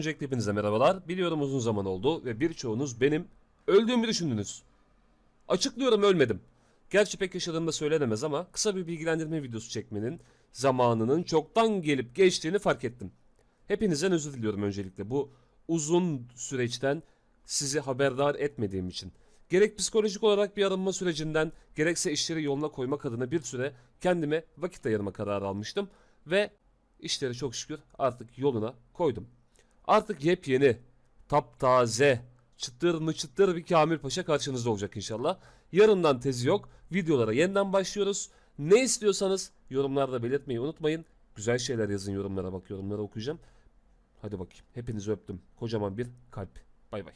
Öncelikle hepinize merhabalar. Biliyorum uzun zaman oldu ve birçoğunuz benim öldüğümü düşündünüz. Açıklıyorum ölmedim. Gerçi pek yaşadığımda söylenemez ama kısa bir bilgilendirme videosu çekmenin zamanının çoktan gelip geçtiğini fark ettim. Hepinizden özür diliyorum öncelikle bu uzun süreçten sizi haberdar etmediğim için. Gerek psikolojik olarak bir arınma sürecinden gerekse işleri yoluna koymak adına bir süre kendime vakit ayırma kararı almıştım ve işleri çok şükür artık yoluna koydum. Artık yepyeni, taptaze, çıtır mı çıtır bir Kamil Paşa karşınızda olacak inşallah. Yarından tezi yok. Videolara yeniden başlıyoruz. Ne istiyorsanız yorumlarda belirtmeyi unutmayın. Güzel şeyler yazın yorumlara bak yorumlara okuyacağım. Hadi bakayım. Hepinizi öptüm. Kocaman bir kalp. Bay bay.